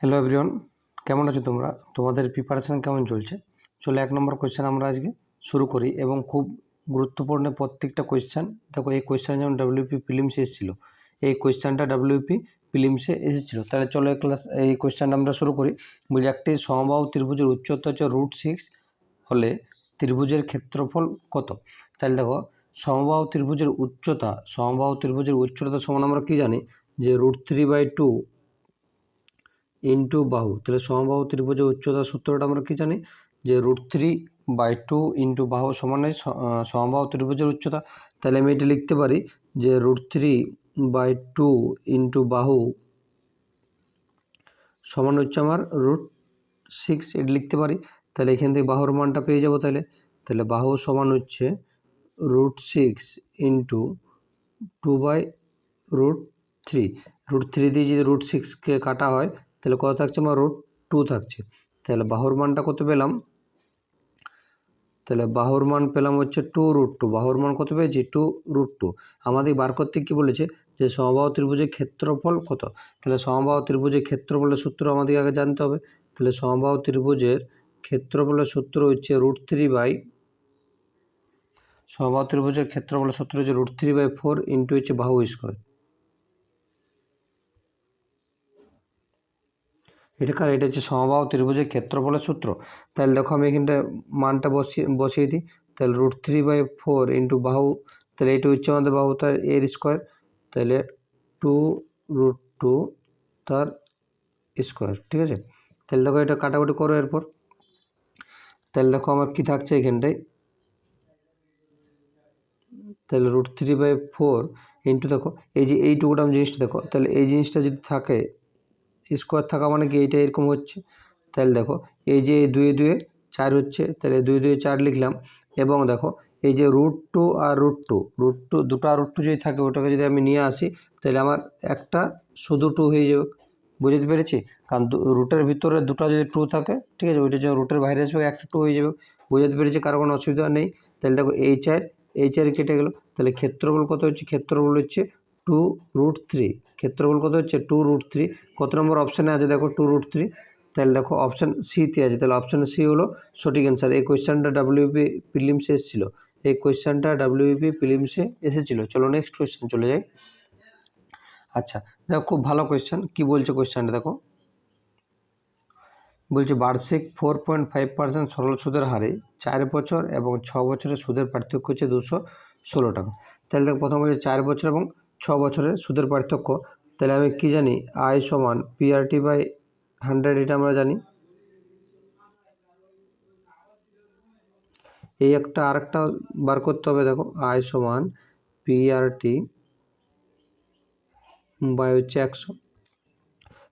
Hello everyone কেমন আছো তোমরা? তোমাদের প্রিপারেশান কেমন চলছে? চলো এক নম্বর কোয়েশ্চেন আমরা আজকে শুরু করি এবং খুব গুরুত্বপূর্ণ প্রত্যেকটা কোয়েশ্চেন দেখো, এই কোয়েশ্চেন যেমন ডাব্লিউপি ফিলিমসে এসেছিল, এই কোয়েশ্চেনটা ডাব্লিউপি ফিলিমসে এসেছিল। তাহলে চলো এই ক্লাস এই কোয়েশ্চেনটা আমরা শুরু করি। বলছি একটি সমবাহু ত্রিভুজের উচ্চতা হচ্ছে রুট সিক্স হলে ত্রিভুজের ক্ষেত্রফল কত? তাহলে দেখো, সমবাহু ত্রিভুজের উচ্চতা, সমবাহু ত্রিভুজের উচ্চতা সমান আমরা কী জানি? যে root three by two into বাহু। তাহলে সমবাহু ত্রিভুজের উচ্চতা সূত্রটা আমরা কি জানি? যে root three by two into বাহু সমান সমবাহু ত্রিভুজের উচ্চতা। তাহলে আমি এটা লিখতে পারি যে root three by two into বাহু সমান হচ্ছে আমার রুট সিক্স এটা লিখতে পারি। তাহলে এখান থেকে বাহুর মানটা পেয়ে যাব তাহলে। তাহলে বাহু সমান হচ্ছে root six into two by root three root three দিয়ে যদি রুট সিক্সকে কাটা হয় তাহলে কত থাকছে আমার রুট টু থাকছে। তাহলে বাহুর মানটা কত পেলাম? তাহলে বাহুর মান পেলাম হচ্ছে টু রুট টু বাহুর মান কত পেয়েছি? টু রুট টু আমাদের বার করতে কী বলেছে? যে সমবাহু ত্রিভুজের ক্ষেত্রফল কত? তাহলে সমবাহু ত্রিভুজের ক্ষেত্রফলের সূত্র আমাদের আগে জানতে হবে। তাহলে সমবাহু ত্রিভুজের ক্ষেত্রফলের সূত্র হচ্ছে রুট থ্রি বাই সমবাহু ত্রিভুজের ক্ষেত্রফলের সূত্র হচ্ছে root three by four into হচ্ছে বাহু স্কোয়ার এটা কার? এটা হচ্ছে সমবাহু ত্রিভুজের ক্ষেত্রফলের সূত্র। তাহলে দেখো আমি এখানটা মানটা বসিয়ে বসিয়ে দিই। তাহলে root three by four into বাহু, তাহলে এটা হচ্ছে আমাদের বাহু তার এর স্কোয়ার তাহলে টু রুট টু তার স্কোয়ার ঠিক আছে? তাহলে দেখো এটা কাটাকুটি করো এরপর। তাহলে দেখো আমার কী থাকছে এখানটায়? তাহলে root three by four into দেখো, এই যে এইটুকুটা আমি জিনিসটা দেখো, তাহলে এই জিনিসটা যদি থাকে স্কোয়ার থাকা মানে কি? এইটা এরকম হচ্ছে। তাহলে দেখো, এই যে দুয়ে দুয়ে চার হচ্ছে, তাহলে দুই দুয়ে চার লিখলাম। এবং দেখো, এই যে রুট টু আর রুট টু রুট টু দুটো রুট টু যদি থাকে, ওটাকে যদি আমি নিয়ে আসি, তাহলে আমার একটা শুধু টু হয়ে যাবে। বুঝতে পেরেছি? কারণ রুটের ভিতরে দুটো যদি টু থাকে, ঠিক আছে, ওইটা যখন রুটের বাইরে আসবে, একটা টু হয়ে যাবে। বুঝতে পেরেছি? কারও কোনো অসুবিধা নেই। তাহলে দেখো, এই চার এই চার কেটে গেল। তাহলে ক্ষেত্রফল কত হচ্ছে? ক্ষেত্রফল হচ্ছে টু রুট থ্রি ক্ষেত্রফল কত হচ্ছে? টু রুট থ্রি কত নম্বর অপশানে আছে? দেখো টু রুট থ্রি তাহলে দেখো অপশান সিতে আছে। তাহলে অপশান সি হলো সঠিক অ্যান্সার এই কোয়েশ্চেনটা ডাব্লিউপি প্রিলিমসে এসেছিল। এই কোয়েশ্চেনটা ডাব্লিউপি প্রিলিমসে এসেছিল। চলো নেক্সট কোয়েশ্চেন চলে যাই। আচ্ছা দেখো খুব ভালো কোয়েশ্চেন কী বলছে কোয়েশ্চেনটা দেখো। বলছে, বার্ষিক ফোর পয়েন্ট ফাইভ পার্সেন্ট সরল সুদের হারে চার বছর এবং ছ বছরের সুদের পার্থক্য হচ্ছে দুশো ষোলো টাকা। তাহলে দেখো প্রথম বলছে চার বছর এবং ছ বছরের সুদের পার্থক্য। তাহলে আমি কি জানি? আয় সমান পিআরটি বাই হান্ড্রেড এটা আমরা জানি। এই একটা আরেকটা বার করতে হবে, দেখো আয় সমান পিআরটি বাই হচ্ছে একশো।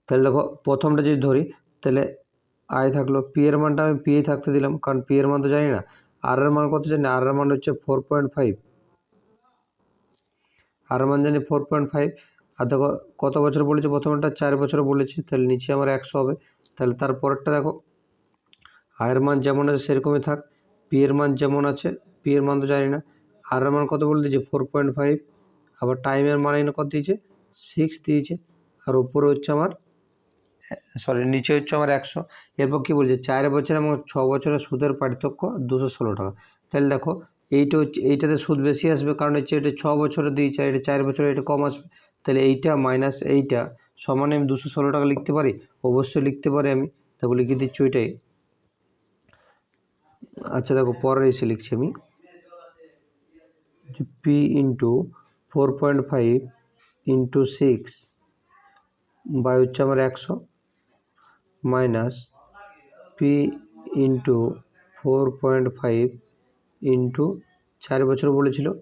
তাহলে দেখো, প্রথমটা যদি ধরি, তাহলে আয় থাকল পি এর মানটা আমি পি থাকতে দিলাম, কারণ পি এর মান তো জানি না। আর এর মান কত জানি? আর এর মান হচ্ছে ফোর পয়েন্ট ফাইভ আর মান জানি ফোর পয়েন্ট ফাইভ আর দেখো, কত বছর বলেছে? প্রথমটা চার বছর বলেছে, তাহলে নিচে আমার একশো হবে। তাহলে তারপরেরটা দেখো। আয়ের মান যেমন আছে, সেরকমই থাক। পি এর মান যেমন আছে পি এর মান তো জানি না। আর মান কত বলে দিয়েছে? ফোর পয়েন্ট ফাইভ আবার টাইমের মান এখানে কত দিয়েছে? সিক্স দিয়েছে। আর উপরে হচ্ছে আমার সরি নিচে হচ্ছে আমার একশো। এরপর কী বলছে? চার বছর এবং ছ বছরের সুদের পার্থক্য দুশো ষোলো টাকা। তাহলে দেখো এইটা হচ্ছে এইটাতে সুদ বেশি আসবে, কারণ হচ্ছে এটা ছ বছরে দিয়েছে এটা চার বছরে এটা কম আসবে। তাহলে এইটা মাইনাস এইটা সমানে আমি দুশো ষোলো টাকা লিখতে পারি? অবশ্যই লিখতে পারি আমি। দেখো, লিখে দিচ্ছি ওইটাই। আচ্ছা দেখো পরে এসে লিখছি আমি। P into four point five into six by হচ্ছে আমার একশো minus P into four point five into চার বছর বলেছিল।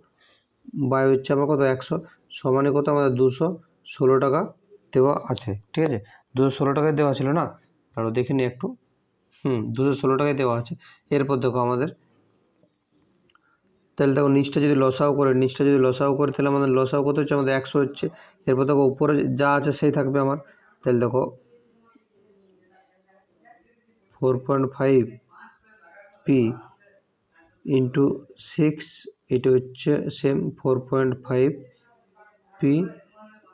বাই হচ্ছে আমার কত? একশো। সমানে কত? আমাদের দুশো ষোলো টাকা দেওয়া আছে, ঠিক আছে? দুশো ষোলো টাকায় দেওয়া ছিল না? তাহলে দেখে নিই একটু। হুম, দুশো ষোলো টাকায় দেওয়া আছে। এরপর দেখো আমাদের। তাহলে দেখো নিচটা যদি লসাও করে, নিচটা যদি লসাও করে, তাহলে আমাদের লসাও কত হচ্ছে? আমাদের একশো হচ্ছে। এরপর দেখো উপরে যা আছে সেই থাকবে আমার। তাহলে দেখো four point five P into six এটা হচ্ছে same four point five P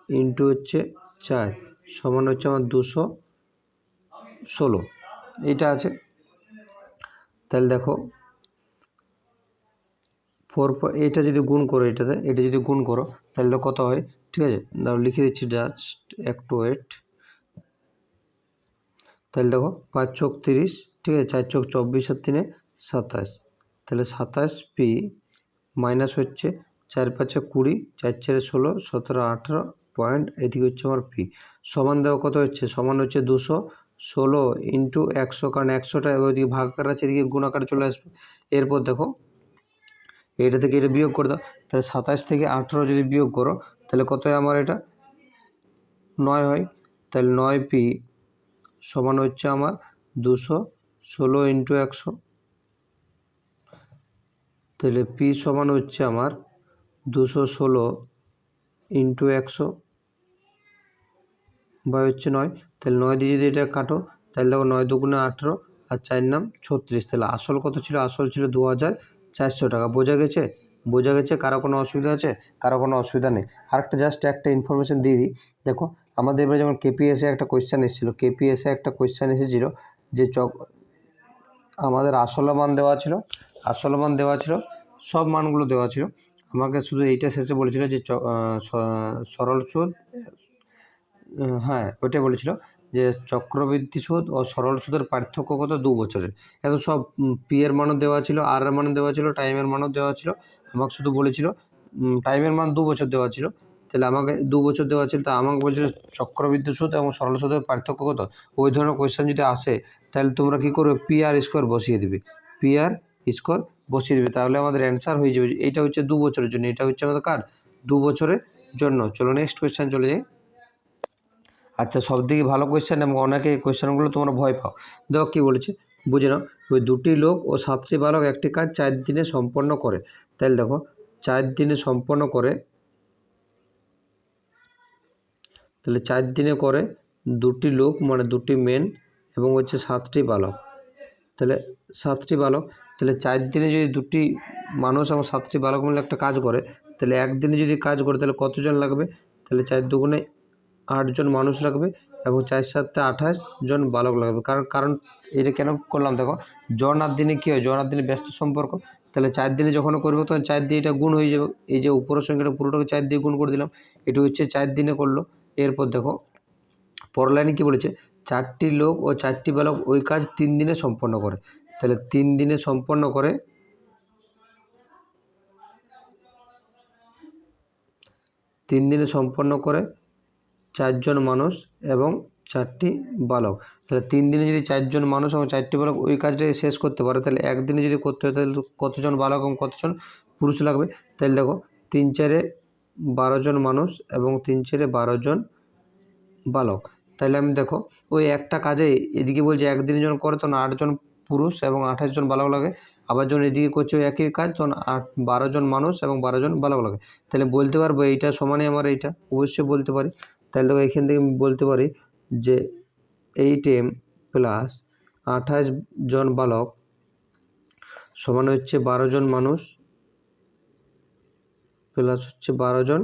into হচ্ছে চার, সমান হচ্ছে আমার দুশো ষোলো। এইটা আছে। তাহলে দেখো ফোর এইটা যদি গুণ করো এটাতে, এটা যদি গুণ করো, তাহলে কত হয়? ঠিক আছে? দাও লিখে দিচ্ছি জাস্ট একটু ওয়েট তাহলে দেখো, পাঁচ চোখ তিরিশ, ঠিক আছে? চার চোখ চব্বিশ আর তিনে সাতাশ। তাহলে সাতাশ পি মাইনাস হচ্ছে চার পাঁচে কুড়ি, চার চারে ষোলো, সতেরো, আঠেরো পয়েন্ট এদিকে হচ্ছে আমার পি সমান দেওয়া কত হচ্ছে? সমান হচ্ছে দুশো ষোলো ইন্টু একশো, কারণ একশোটা ওইদিকে ভাগ আকার আছে, এদিকে গুণ আকারে চলে আসবে। এরপর দেখো, এটা থেকে এটা বিয়োগ করে দাও। তাহলে সাতাশ থেকে আঠেরো যদি বিয়োগ করো, তাহলে কত হয় আমার এটা? নয় হয়। তাহলে নয় পি সমান হচ্ছে আমার দুশো ষোলো ইন্টু একশো। তাহলে পি সমান হচ্ছে আমার দুশো ষোলো ইন্টু একশো বা হচ্ছে নয়। তাহলে নয় দিয়ে যদি এটা কাটো, তাহলে দেখো নয় দুগুণে আঠেরো আর চার নাম ছত্রিশ। তাহলে আসল কত ছিল? আসল ছিল দু হাজার চারশো টাকা। বোঝা গেছে? বোঝা গেছে? কারও কোনো অসুবিধা আছে? কারও কোনো অসুবিধা নেই। আরেকটা জাস্ট একটা ইনফরমেশন দিয়ে দিই। দেখো, আমাদের এবারে যেমন কেপিএসে একটা কোয়েশ্চেন এসেছিল। কেপিএসে একটা কোয়েশ্চেন এসেছিল যে চক আমাদের আসল মান দেওয়া ছিল। আসল মান দেওয়া ছিল সব মানগুলো দেওয়া ছিল। আমাকে শুধু এইটা শেষে বলেছিল যে সরল সুদ হ্যাঁ ওইটাই বলেছিল যে চক্রবৃদ্ধি সুদ ও সরল সুদের পার্থক্য কত? দু বছরের। এত সব পি মানও দেওয়া ছিল আর মানও দেওয়া ছিল টাইমের মানও দেওয়া ছিল। আমাকে শুধু বলেছিল টাইমের মান দু বছর দেওয়া ছিল। তাহলে আমাকে দু বছর দেওয়া ছিল, তা আমাকে বলছিল চক্রবৃদ্ধি সুদ এবং সরল সুদের পার্থক্য কত? ওই ধরনের কোয়েশ্চেন যদি আসে, তাহলে তোমরা কী করবে? পি আর স্কোয়ার বসিয়ে দেবে। পি আর স্কোয়ার বসিয়ে দেবে, তাহলে আমাদের অ্যান্সার হয়ে যাবে এইটা হচ্ছে দু বছরের জন্য, এটা হচ্ছে আমাদের কার? দু বছরের জন্য। চলো নেক্সট কোয়েশ্চেন চলে যাই। আচ্ছা সব থেকে ভালো কোয়েশ্চেন এবং অনেকে এই কোয়েশ্চেনগুলো তোমরা ভয় পাও। দেখো কী বলেছে, বুঝে নাও, ওই দুটি লোক ও সাতটি বালক একটি কাজ চার দিনে সম্পন্ন করে। তাহলে দেখো, চার দিনে সম্পন্ন করে, তাহলে চার দিনে করে দুটি লোক মানে দুটি মেন এবং হচ্ছে সাতটি বালক। তাহলে সাতটি বালক, তাহলে চার দিনে যদি দুটি মানুষ এবং সাতটি বালক মিলে একটা কাজ করে, তাহলে একদিনে যদি কাজ করে, তাহলে কতজন লাগবে? তাহলে চার দুগুণে আটজন মানুষ লাগবে এবং চার সাতটা আঠাশ জন বালক লাগবে। কারণ কারণ এটা কেন করলাম দেখো, জন আর দিনে কী হয়? জন আর দিনে ব্যস্ত সম্পর্ক। তাহলে চার দিনে যখন করব, তখন চার দিয়ে এটা গুণ হয়ে যাবে। এই যে উপরের সংখ্যাটা পুরোটাকে চার দিয়ে গুণ করে দিলাম, এটা হচ্ছে চার দিনে করল। এরপর দেখো, পরের লাইনে কী বলেছে? চারটি লোক ও চারটি বালক ওই কাজ তিন দিনে সম্পন্ন করে। তাহলে তিন দিনে সম্পন্ন করে তিন দিনে সম্পন্ন করে চারজন মানুষ এবং চারটি বালক। তাহলে তিন দিনে যদি চারজন মানুষ এবং চারটি বালক ওই কাজটাকে শেষ করতে পারে, তাহলে একদিনে যদি করতে হয়, তাহলে কতজন বালক এবং কতজন পুরুষ লাগবে? তাহলে দেখো, তিন চারে বারো জন মানুষ এবং তিন চারে বারো জন বালক। তাহলে আমি দেখো, ওই একটা কাজে এদিকে বলছে একদিনে যখন করে, তখন আটজন পুরুষ এবং আঠাশ জন বালক লাগে। আবার যখন এদিকে করছে ওই একই কাজ, তখন আট, বারো জন মানুষ এবং বারো জন বালক লাগে। তাহলে বলতে পারব এইটা সমানে আমার এইটা? অবশ্যই বলতে পারি। তাহলে দেখো এখান থেকে বলতে পারি যে এইট এম প্লাস আঠাশ জন বালক সমান হচ্ছে বারো জন মানুষ প্লাস হচ্ছে বারো জন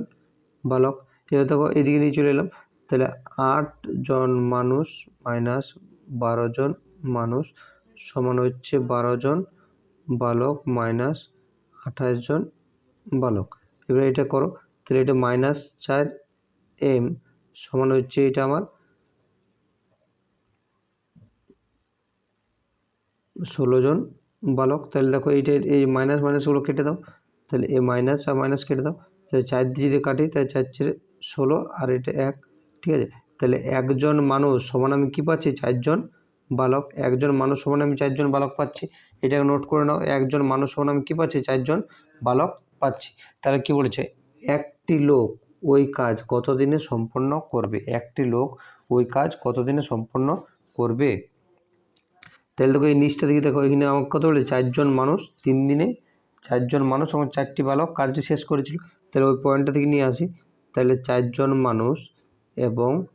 বালক। এবার দেখো এদিকে নিয়ে চলে এলাম। তাহলে আট জন মানুষ মাইনাস বারো জন মানুষ সমান হচ্ছে বারো জন বালক মাইনাস আঠাশ জন বালক। এবার এটা করো, তাহলে এটা মাইনাস চার এম সমান হচ্ছে এটা আমার ষোলো জন বালক। তাহলে দেখো এইটা, এই মাইনাস মাইনাসগুলো কেটে দাও। তাহলে এ মাইনাস আর মাইনাস কেটে দাও। তাহলে চার দিয়ে যদি কাটি, তাহলে চার চারে ষোলো আর এটা এক, ঠিক আছে? তাহলে একজন মানুষ, সমান আমি কী পাচ্ছি? চারজন বালক, একজন মানুষ সমান আমি চারজন বালক পাচ্ছি। এটাকে নোট করে নাও, একজন মানুষ সমান আমি কী পাচ্ছি? চারজন বালক পাচ্ছি। তাহলে কী বলেছে? একটি লোক ওই কাজ কত দিনে সম্পন্ন করবে? একটি লোক ওই কাজ কত দিনে সম্পন্ন করবে? তাহলে দেখো এই নিচটা দিকে দেখো, এখানে আমাকে কত বলে চারজন মানুষ তিন দিনে, চারজন মানুষ আমার চারটি বালক কাজটি শেষ করেছিল। তাহলে ওই পয়েন্টটা থেকে নিয়ে আসি। তাহলে চারজন মানুষ এবং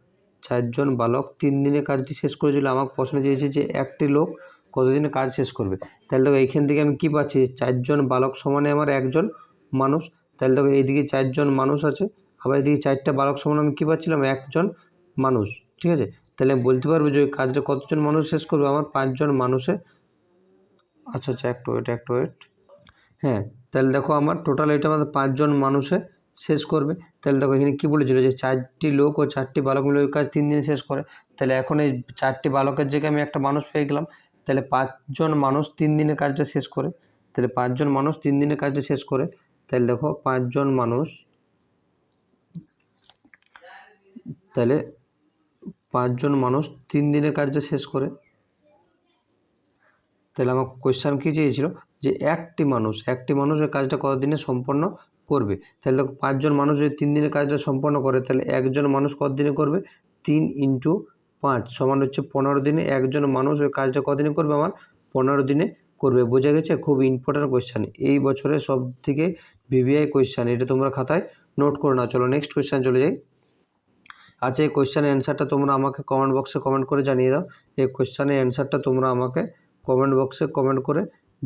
চারজন বালক তিন দিনে কাজটি শেষ করেছিল। আমার প্রশ্ন চেয়েছে যে, একটি লোক কতদিনে কাজ শেষ করবে? তাহলে দেখো, এইখান থেকে আমি কী পাচ্ছি? চারজন বালক সমানে আমার একজন মানুষ। তাহলে দেখো, এইদিকে চারজন মানুষ আছে। আবার এদিকে চারটা বালক সমান আমি কী পাচ্ছিলাম? একজন মানুষ। ঠিক আছে? তাহলে বলতে পারব যে, ওই কাজটা কতজন মানুষ শেষ করবে? আমার পাঁচজন মানুষে আচ্ছা আচ্ছা একটু ওয়েট একটু ওয়েট হ্যাঁ তাহলে দেখো, আমার টোটাল এটা আমাদের পাঁচজন মানুষে শেষ করবে। তাহলে দেখো এখানে কী বলেছিল যে চারটি লোক ও চারটি বালক মিলে ওই কাজ তিন দিনে শেষ করে। তাহলে এখন এই চারটি বালকের জায়গায় আমি একটা মানুষ পেয়ে গেলাম। তাহলে পাঁচজন মানুষ তিন দিনে কাজটা শেষ করে। তাহলে পাঁচজন মানুষ তিন দিনে কাজটা শেষ করে। তাহলে দেখো পাঁচজন মানুষ, তাহলে পাঁচজন মানুষ তিন দিনে কাজটা শেষ করে। তাহলে আমার কোয়েশ্চান কী চেয়েছিল? যে একটি মানুষ একটি মানুষ ওই কাজটা কতদিনে সম্পন্ন? করবে। তাহলে দেখো পাঁচজন মানুষ যদি তিন দিনের কাজটা সম্পন্ন করে, তাহলে একজন মানুষ কত দিনে করবে? তিন ইন্টু পাঁচ সমান হচ্ছে পনেরো দিনে। একজন মানুষ ওই কাজটা কদিনে করবে আমার? পনেরো দিনে করবে। বোঝা গেছে? খুব ইম্পর্ট্যান্ট কোয়েশ্চান এই বছরের সব থেকে ভিভিআই কোয়েশ্চান এটা তোমরা খাতায় নোট করে নাও। চলো নেক্সট কোয়েশ্চান চলে যাই। আচ্ছা এই কোয়েশ্চানের অ্যান্সারটা তোমরা আমাকে কমেন্ট বক্সে কমেন্ট করে জানিয়ে দাও। এই কোয়েশ্চানের অ্যান্সারটা তোমরা আমাকে কমেন্ট বক্সে কমেন্ট করে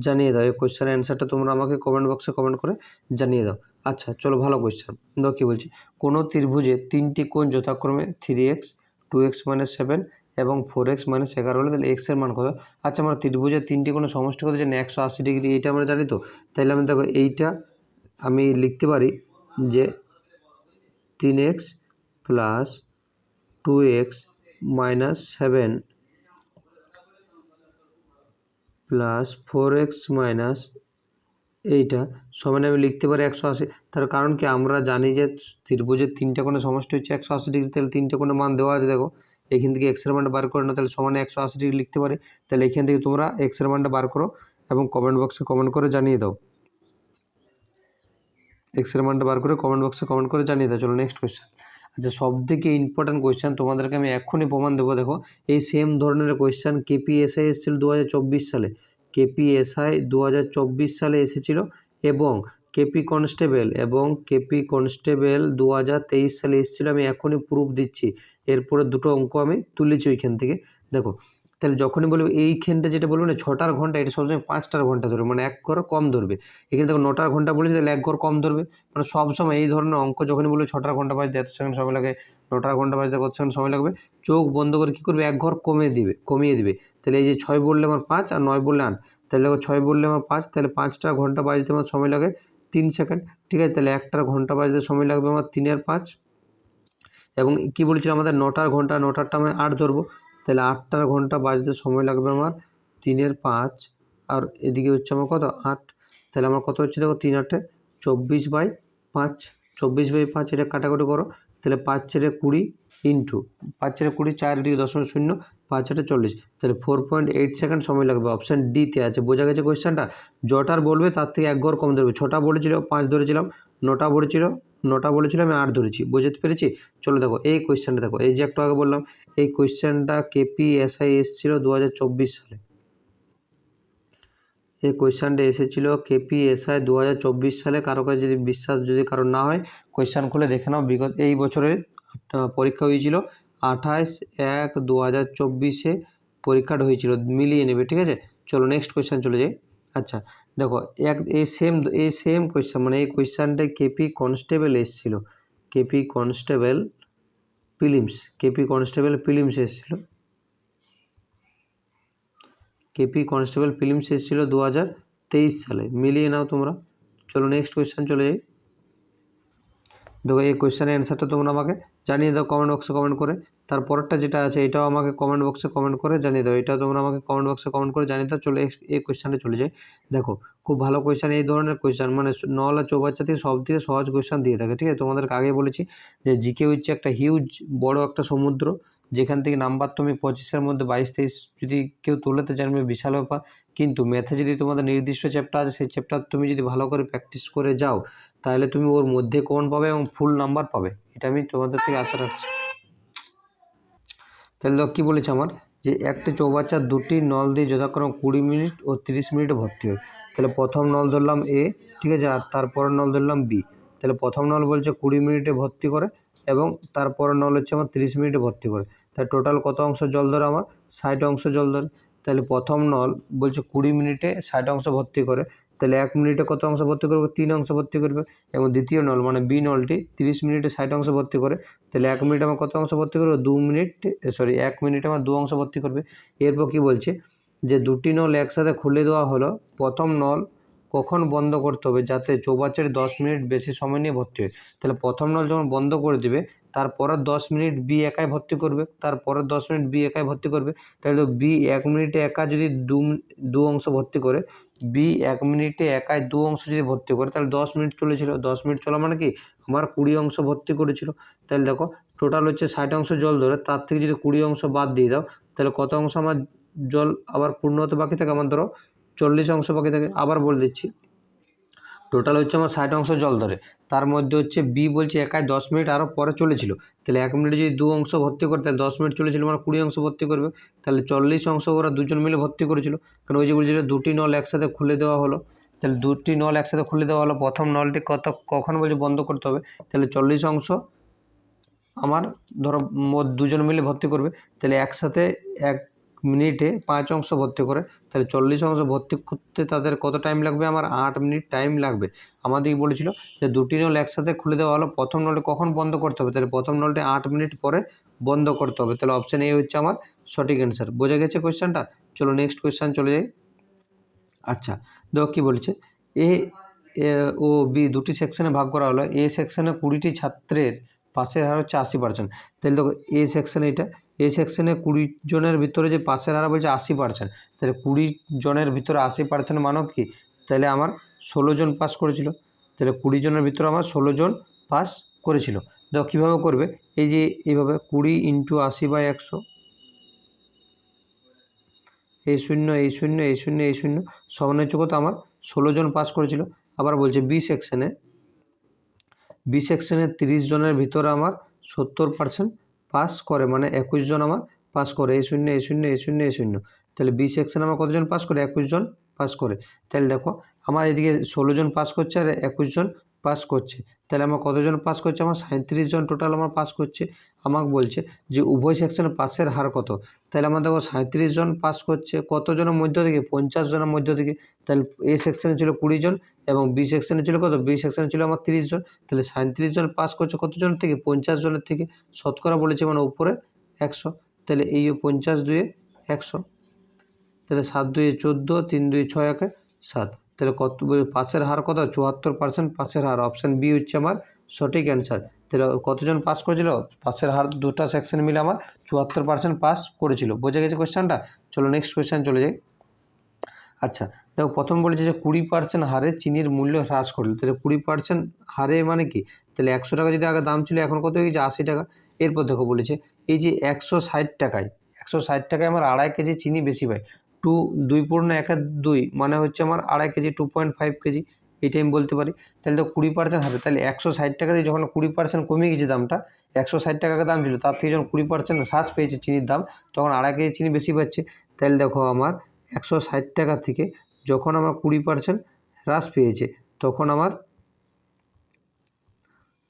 জানিয়ে দাও, এই কোয়েশ্চানের অ্যান্সারটা তোমরা আমাকে কমেন্ট বক্সে কমেন্ট করে জানিয়ে দাও। আচ্ছা চলো ভালো কোয়েশ্চান দেখো কী বলছি, কোনো ত্রিভুজে তিনটি কোণ যথাক্রমে three X two X minus seven এবং ফোর এক্স মাইনাস এগারো হলে তাহলে এক্সের মান কত? আচ্ছা আমরা ত্রিভুজের তিনটি কোনো সমষ্টি কত জানি? একশো আশি ডিগ্রি, এইটা আমরা জানি তো। তাহলে আমি দেখো, এইটা আমি লিখতে পারি যে তিন X plus two X minus seven plus four X minus এইটা, সমানে আমি লিখতে পারি একশো আশি। তার কারণ কি? আমরা জানি যে ত্রিভুজের তিনটে কোনো সমষ্টি হচ্ছে একশো আশি ডিগ্রি, তাহলে তিনটে কোনো মান দেওয়া আছে, দেখো। এখান থেকে এক্সের মানটা বার করে না তাহলে সমানে একশো আশি ডিগ্রি লিখতে পারি। তাহলে এখান থেকে তোমরা এক্সের মানটা বার করো এবং কমেন্ট বক্সে কমেন্ট করে জানিয়ে দাও। এক্সের মানটা বার করে কমেন্ট বক্সে কমেন্ট করে জানিয়ে দাও। চলো নেক্সট কোয়েশ্চেন আচ্ছা সব থেকে ইম্পর্ট্যান্ট কোয়েশ্চেন তোমাদেরকে আমি এখনই প্রমাণ দেবো, দেখো। এই সেম ধরনের কোয়েশ্চেন কেপিএসআই এসেছিল দু হাজার চব্বিশ সালে। কেপিএসআই দু হাজার চব্বিশ সালে এসেছিল এবং কেপি কনস্টেবল এবং কেপি কনস্টেবল দু হাজার তেইশ সালে এসেছিল, আমি এখনই প্রুফ দিচ্ছি। এরপরে দুটো অঙ্ক আমি তুলেছি ওইখান থেকে। দেখো তাহলে যখনই বলব এইখানটা যেটা বলব না, ছটার ঘণ্টা, এটা সবসময় পাঁচটার ঘণ্টা ধরবে মানে এক ঘর কম ধরবে। এখানে দেখো নটার ঘণ্টা বলেছি, তাহলে এক ঘর কম ধরবে। মানে সবসময় এই ধরনের অঙ্ক যখনই বলবে, ছটার ঘণ্টা বাজতে এত সেকেন্ড সময় লাগে, নটার ঘণ্টা বাজতে কত সেকেন্ড সময় লাগবে, চোখ বন্ধ করে কী করবে, এক ঘর কমে দিবে, কমিয়ে দিবে। তাহলে এই যে ছয় বললে আমার পাঁচ আর নয় বললে আট, তাহলে দেখো ছয় বললে আমার পাঁচ, তাহলে পাঁচটার ঘণ্টা বাজতে আমার সময় লাগে তিন সেকেন্ড, ঠিক আছে? তাহলে একটার ঘণ্টা বাজতে সময় লাগবে আমার তিনের পাঁচ। এবং কী বলেছিল আমাদের, নটার ঘণ্টা, নটারটা আমি আট ধরবো। তাহলে আটটার ঘণ্টা বাজতে সময় লাগবে আমার, তিনের পাঁচ, আর এদিকে হচ্ছে আমার কত? আট। তাহলে আমার কত হচ্ছে দেখো? তিন আটে চব্বিশ বাই পাঁচ। চব্বিশ বাই পাঁচ এটা কাটাকুটি করো। তাহলে পাঁচ ছেড়ে কুড়ি ইন্টু, পাঁচ ছেড়ে কুড়ি চার দিকে দশমিক শূন্য, পাঁচ আটে চল্লিশ। তাহলে ফোর পয়েন্ট এইট সেকেন্ড সময় লাগবে। অপশান ডিতে আছে। বোঝা গেছে কোয়েশ্চেনটা যটার বলবে, তার থেকে এক ঘর কম ধরবে। ছটা বলেছিল, পাঁচ ধরেছিলাম, নটা বলেছিল নটা বলেছিল, আমি আট ধরেছি। বুঝতে পেরেছি? চলো দেখো, এই কোয়েশ্চেনটা দেখো। এই যে একটু আগে বললাম, এই কোয়েশ্চেনটা কেপি এসআই এসেছিল দু সালে। এই কোয়েশ্চেনটা এসেছিল কেপি এসআই দু হাজার চব্বিশ সালে। কারও কাছে যদি বিশ্বাস যদি কারও না হয় কোয়েশ্চেন খুলে দেখে নাও। বিগত এই বছরের পরীক্ষা হয়েছিল, আঠাশ এক দু হাজার চব্বিশে পরীক্ষাটা হয়েছিল, মিলিয়ে নেবে, ঠিক আছে? চলো নেক্সট কোয়েশ্চেন চলে যাই। আচ্ছা দেখো, এক, এই সেম এই সেম কোয়েশ্চেন মানে এই কোয়েশ্চেনটাই কেপি কনস্টেবল এসেছিল। কেপি কনস্টেবল ফিলিমস কেপি কনস্টেবল ফিলিমস এসেছিল। কেপি কনস্টেবল ফিল্মস এসেছিল দু হাজার তেইশ সালে। মিলিয়ে নাও তোমরা। চলো নেক্সট কোয়েশ্চান চলে যাই। দেখো, এই কোয়েশ্চানের অ্যান্সারটা তোমরা আমাকে জানিয়ে দাও কমেন্ট বক্সে কমেন্ট করে। তারপরেরটা যেটা আছে, এটাও আমাকে কমেন্ট বক্সে কমেন্ট করে জানিয়ে দাও। এটাও তোমরা আমাকে কমেন্ট বক্সে কমেন্ট করে জানিয়ে দাও, চলে এই কোয়েশ্চেনটা চলে যাই দেখো, খুব ভালো কোয়েশ্চেন এই ধরনের কোয়েশ্চেন মানে নলা চৌবাচ্চা থেকে সব থেকে সহজ কোয়েশ্চেন দিয়ে থাকে, ঠিক আছে? তোমাদেরকে আগে বলেছি যে জিকে হচ্ছে একটা হিউজ বড় একটা সমুদ্র, যেখান থেকে নাম্বার তুমি পঁচিশের মধ্যে বাইশ, তেইশ যদি কেউ তুলতে জানবে বিশাল ব্যাপার। কিন্তু ম্যাথে যদি তোমাদের নির্দিষ্ট চ্যাপ্টার আছে, সেই চ্যাপ্টার তুমি যদি ভালো করে প্র্যাকটিস করে যাও, তাহলে তুমি ওর মধ্যে কমন পাবে এবং ফুল নাম্বার পাবে। এটা আমি তোমাদের থেকে আশা রাখছি। তাহলে দেখো কী বলেছে আমার? যে একটা চৌবাচ্চার দুটি নল দিয়ে যথাক্রম কুড়ি মিনিট ও তিরিশ মিনিটে ভর্তি হয়। তাহলে প্রথম নল ধরলাম এ, ঠিক আছে? আর তারপরের নল ধরলাম বি। তাহলে প্রথম নল বলছে কুড়ি মিনিটে ভর্তি করে এবং তারপরের নল হচ্ছে আমার তিরিশ মিনিটে ভর্তি করে। তাহলে টোটাল কত অংশ জল ধরে আমার? ষাট অংশ জল ধরে। তাহলে প্রথম নল বলছে কুড়ি মিনিটে ষাট অংশ ভর্তি করে, তাহলে এক মিনিটে কত অংশ ভর্তি করবে? তিন অংশ ভর্তি করবে। এবং দ্বিতীয় নল মানে বি নলটি তিরিশ মিনিটে ষাট অংশ ভর্তি করে, তাহলে এক মিনিটে আমার কত অংশ ভর্তি করবে? দু মিনিট সরি, এক মিনিটে আমার দু অংশ ভর্তি করবে। এরপর কি বলছে? যে দুটি নল একসাথে খুলে দেওয়া হলো, প্রথম নল কখন বন্ধ করতে হবে? যাতে চৌবাচ্চাটি দশ মিনিট বেশি সময় নিয়ে ভর্তি হয়। তাহলে প্রথম নল যখন বন্ধ করে দিবে তারপরের দশ মিনিট বি একাই ভর্তি করবে তারপরের দশ মিনিট বি একাই ভর্তি করবে, তাহলে বি এক মিনিটে একা যদি দু দু অংশ ভর্তি করে, বি এক মিনিটে একাই দু অংশ যদি ভর্তি করে, তাহলে দশ মিনিট চলেছিল। দশ মিনিট চলা মানে কি? আমার কুড়ি অংশ ভর্তি করেছিল। তাহলে দেখো টোটাল হচ্ছে ষাট অংশ জল ধরে, তার থেকে যদি কুড়ি অংশ বাদ দিয়ে দাও, তাহলে কত অংশ আমার জল আবার পূর্ণ হতে বাকি থাকে? আমার ধরো চল্লিশ অংশ বাকি থাকে। আবার বলে দিচ্ছি টোটাল হচ্ছে আমার ষাট অংশ জল ধরে। তার মধ্যে হচ্ছে বি বলছে একাই দশ মিনিট আরও পরে চলেছিল। তাহলে এক মিনিটে যদি দু অংশ ভর্তি করে, তাহলে দশ মিনিট চলেছিল মানে কুড়ি অংশ ভর্তি করবে। তাহলে চল্লিশ অংশ ওরা দুজন মিলে ভর্তি করেছিল। কারণ ওই যে বলছিল দুটি নল একসাথে খুলে দেওয়া হলো। তাহলে দুটি নল একসাথে খুলে দেওয়া হলো, প্রথম নলটি কত, কখন বলছে বন্ধ করতে হবে। তাহলে চল্লিশ অংশ আমার ধরো দুজন মিলে ভর্তি করবে। তাহলে একসাথে এক মিনিটে পাঁচ অংশ ভর্তি করে, তাহলে চল্লিশ অংশ ভর্তি করতে তাদের কত টাইম লাগবে? আমার আট মিনিট টাইম লাগবে। আমাদেরকে বলেছিল যে দুটি নল একসাথে খুলে দেওয়া হলো, প্রথম নলটি কখন বন্ধ করতে হবে? তাহলে প্রথম নলটি আট মিনিট পরে বন্ধ করতে হবে। তাহলে অপশান এ হচ্ছে আমার সঠিক অ্যান্সার বোঝা গেছে কোয়েশ্চেনটা চলো নেক্সট কোয়েশ্চেন চলে যাই। আচ্ছা দেখো কী বলছে? এ ও বি দুটি সেকশনে ভাগ করা হলো। এ সেকশনে কুড়িটি ছাত্রের পাশের হার হচ্ছে আশি পার্সেন্ট তাহলে দেখো এ সেকশনে এটা এ সেকশনে কুড়ি জনের ভিতরে যে পাশের হার বলছে আশি পার্সেন্ট তাহলে কুড়ি জনের ভিতরে আশি পার্সেন্ট মানও কি? তাহলে আমার ষোলো জন পাস করেছিল, তাহলে কুড়ি জনের ভিতরে আমার ষোলো জন পাস করেছিল। দেখো কীভাবে করবে? এই যে এইভাবে কুড়ি ইন্টু আশি বাই একশো এই শূন্য এই শূন্য এই শূন্য এই শূন্য, সমান হচ্ছে কত? আমার ষোলো জন পাস করেছিল। আবার বলছে বি সেকশনে বি সেকশনে তিরিশ জনের ভিতরে আমার সত্তর পার্সেন্ট পাস করে মানে একুশ জন আমার পাস করে, এই শূন্য এই শূন্য এই শূন্য এই শূন্য। তাহলে বি সেকশন আমার কতজন পাস করে? একুশ জন পাস করে। তাহলে দেখো, আমার এদিকে ষোলো জন পাস করছে আর একুশ জন পাস করছে। তাহলে আমার কতজন পাস করছে? আমার সাঁত্রিশ জন টোটাল আমার পাস করছে। আমাকে বলছে যে উভয় সেকশনে পাসের হার কত? তাহলে আমার দেখো সাঁত্রিশ জন পাস করছে, কতজনের মধ্য থেকে? পঞ্চাশ জনের মধ্য থেকে। তাহলে এ সেকশনে ছিল কুড়ি জন এবং বি সেকশনে ছিল কত? বি সেকশানে ছিল আমার তিরিশ জন। তাহলে সাঁত্রিশ জন পাস করছে কতজন থেকে? পঞ্চাশ জনের থেকে। শতকরা বলেছে মানে উপরে একশো। তাহলে এই পঞ্চাশ দুয়ে একশো। তাহলে সাত দুয়ে চোদ্দ, তিন দুই ছয় একে সাত। তাহলে কত পাশের হার কত? চুয়াত্তর পার্সেন্ট পাশের হার। অপশান বি হচ্ছে আমার সঠিক অ্যান্সার কতজন পাস করেছিল? পাসের হার দুটা সেকশন মিলে আমার চুয়াত্তর পার্সেন্ট পাস করেছিল। বোঝা গেছে কোয়েশ্চেনটা চলো নেক্সট কোয়েশ্চেন চলে যাই। আচ্ছা দেখো প্রথম বলেছে যে কুড়ি পার্সেন্ট হারে চিনির মূল্য হ্রাস করল। তাহলে কুড়ি পার্সেন্ট হারে মানে কি? তাহলে একশো টাকা যদি আগে দাম ছিল, এখন কত হয়ে গেছে? আশি টাকা। এরপর দেখো বলেছে, এই যে একশো ষাট টাকায়, একশো ষাট টাকায় আমার আড়াই কেজি চিনি বেশি পায় টু, দুই পূর্ণ এক দুই মানে হচ্ছে আমার আড়াই KG two point five KG. এইটা আমি বলতে পারি। তাহলে তো কুড়ি পার্সেন্ট হারে তাহলে একশো ষাট টাকা দিয়ে যখন কুড়ি পার্সেন্ট কমে গেছে দামটা, একশো ষাট টাকা দাম ছিল, তার থেকে যখন কুড়ি পার্সেন্ট হ্রাস পেয়েছে চিনির দাম, তখন আড়াই কেজি চিনি বেশি পাচ্ছে। তাহলে দেখো আমার একশো ষাট টাকা থেকে যখন আমার কুড়ি পার্সেন্ট হ্রাস পেয়েছে, তখন আমার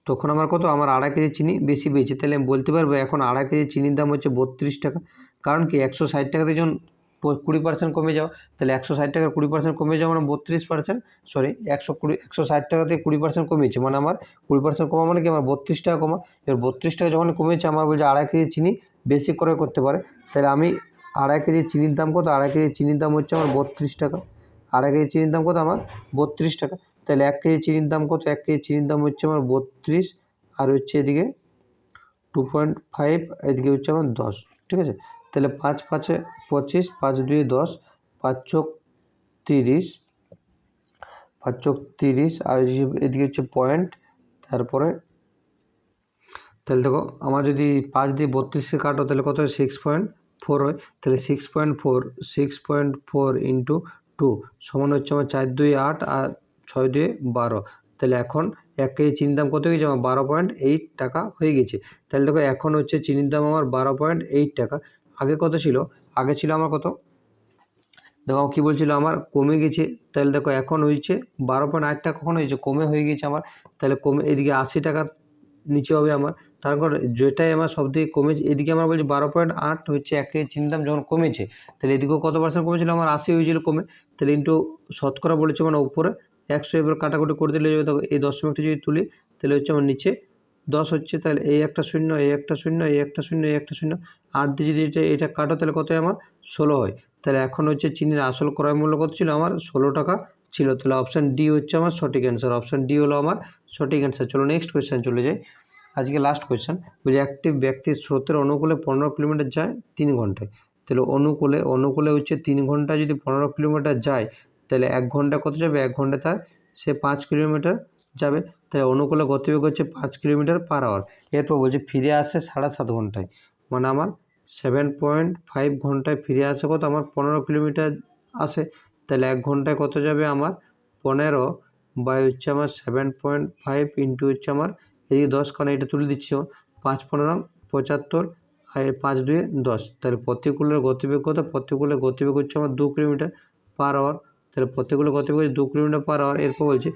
তখন আমার কত? আমার আড়াই কেজি চিনি বেশি পেয়েছে। তাহলে আমি বলতে পারব এখন আড়াই কেজি চিনির দাম হচ্ছে বত্রিশ টাকা। কারণ কি একশো ষাট টাকাতে যখন কুড়ি পার্সেন্ট কমে যাও, তাহলে একশো ষাট টাকার কুড়ি পার্সেন্ট কমে যাও মানে বত্রিশ পার্সেন্ট সরি একশো কুড়ি, একশো ষাট টাকা থেকে কুড়ি পার্সেন্ট কমেছে মানে আমার কুড়ি পার্সেন্ট কমা মানে কি আমার বত্রিশ টাকা কমা, এবার বত্রিশ টাকা যখন কমেছে আমার বলছে আড়াই কেজি চিনি বেশি করে করতে পারে, তাহলে আমি আড়াই কেজি চিনির দাম কত? আড়াই কেজি চিনির দাম হচ্ছে আমার বত্রিশ টাকা, আড়াই কেজি চিনির দাম কত? আমার বত্রিশ টাকা, তাহলে এক কেজি চিনির দাম কত? এক কেজি চিনির দাম হচ্ছে আমার বত্রিশ, আর হচ্ছে এদিকে টু পয়েন্ট ফাইভ এদিকে হচ্ছে আমার দশ, ঠিক আছে? তাহলে পাঁচ পাঁচে পঁচিশ, পাঁচ দুই দশ, পাঁচ চোখ তিরিশ, পাঁচ চোখ তিরিশ, আর এদিকে হচ্ছে পয়েন্ট তারপরে তাহলে দেখো আমার যদি পাঁচ দিয়ে বত্রিশে কাটো তাহলে কত হয়? সিক্স পয়েন্ট ফোর হয়। তাহলে six point four six point four into two সমান হচ্ছে আমার চার দুই আট আর ছয় দুই বারো। তাহলে এখন এক কেজি চিনির দাম কত গেছে? আমার বারো পয়েন্ট এইট টাকা হয়ে গেছে। তাহলে দেখো এখন হচ্ছে চিনির দাম আমার বারো পয়েন্ট এইট টাকা। আগে কত ছিল? আগে ছিল আমার কত? দেখো, কী বলছিল আমার? কমে গেছে। তাহলে দেখো, এখন হয়েছে বারো পয়েন্ট আট টাকা। কখন হয়েছে? কমে হয়ে গেছে আমার। তাহলে কমে, এদিকে আশি টাকার নিচে হবে আমার। তার কারণ, যেটাই আমার সব থেকে কমেছে এদিকে আমার বলছি বারো পয়েন্ট আট হচ্ছে এক কেজি দাম যখন কমেছে, তাহলে এদিকেও কত পার্সেন্ট কমেছিল? আমার আশি হয়েছিল কমে। তাহলে ইন্টু শতকরা বলেছে মানে উপরে। একশো এবার কাটাকুটি করে দিলে দেখো, এই দশমিকটা যদি তুলি, তাহলে হচ্ছে আমার নিচে দশ হচ্ছে তাহলে এই একটা শূন্য, এই একটা শূন্য, এই একটা শূন্য, এই একটা শূন্য। আট দিয়ে যদি এটা এটা কাটো, তাহলে কত আমার? ষোলো হয়। তাহলে এখন হচ্ছে চিনির আসল ক্রয় মূল্য কত ছিল? আমার ষোলো টাকা ছিল। তাহলে অপশান ডি হচ্ছে আমার সঠিক অ্যান্সার অপশান ডি হলো আমার সঠিক অ্যান্সার চলো নেক্সট কোয়েশ্চেন চলে যাই। আজকে লাস্ট কোয়েশ্চেন বলছি একটি ব্যক্তির স্রোতের অনুকূলে পনেরো কিলোমিটার যায় তিন ঘন্টায়। তাহলে অনুকূলে অনুকূলে হচ্ছে তিন ঘণ্টা যদি পনেরো কিলোমিটার যায়, তাহলে এক ঘণ্টা কত যাবে? এক ঘণ্টা তার সে পাঁচ কিলোমিটার যাবে, তাহলে অনুকূলে গতিবেগ হচ্ছে পাঁচ কিলোমিটার পার আওয়ার এরপর বলছে ফিরে আসে সাড়ে সাত ঘন্টায়। মানে আমার সেভেন পয়েন্ট ফাইভ ঘন্টায় ফিরে আসে কত? আমার পনেরো কিলোমিটার আসে। তাহলে এক ঘন্টায় কত যাবে আমার? পনেরো বাই হচ্ছে আমার সেভেন পয়েন্ট ফাইভ ইন্টু হচ্ছে আমার এদিকে দশ, কারণ এটা তুলে দিচ্ছি পাঁচ পনেরো, পঁচাত্তর, আর পাঁচ দুয়ে দশ। তাহলে প্রতিকূলের গতিবেগ কত? প্রতিকূলের গতিবেগ হচ্ছে আমার দু কিলোমিটার পার আওয়ার তাহলে প্রত্যেকগুলো গতিবেগ দু কিলোমিটার পার আওয়ার এরপর বলছে।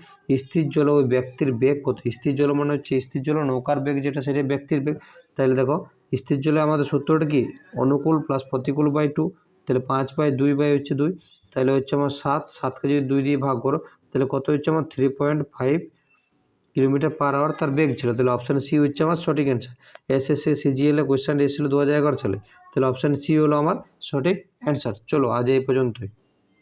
স্থির জল ওই ব্যক্তির বেগ কত? স্থির জল মানে হচ্ছে স্থির জল নৌকার বেগ যেটা সেটা ব্যক্তির বেগ। তাহলে দেখো, স্থির জলে আমাদের সূত্রটা কি? অনুকূল প্লাস প্রতিকূল বাই টু তাহলে পাঁচ বাই দুই বাই হচ্ছে দুই, তাহলে হচ্ছে আমার সাত, সাতকে যদি দুই দিয়ে ভাগ করো, তাহলে কত হচ্ছে আমার three point five kilometre per hour তার বেগ ছিল। তাহলে অপশান সি হচ্ছে আমার সঠিক অ্যান্সার এসএসসি সিজিএলে কোয়েশ্চেন এসেছিল দু হাজার এগারো সালে। তাহলে অপশান সি হলো আমার সঠিক অ্যান্সার চলো আজ এই পর্যন্তই।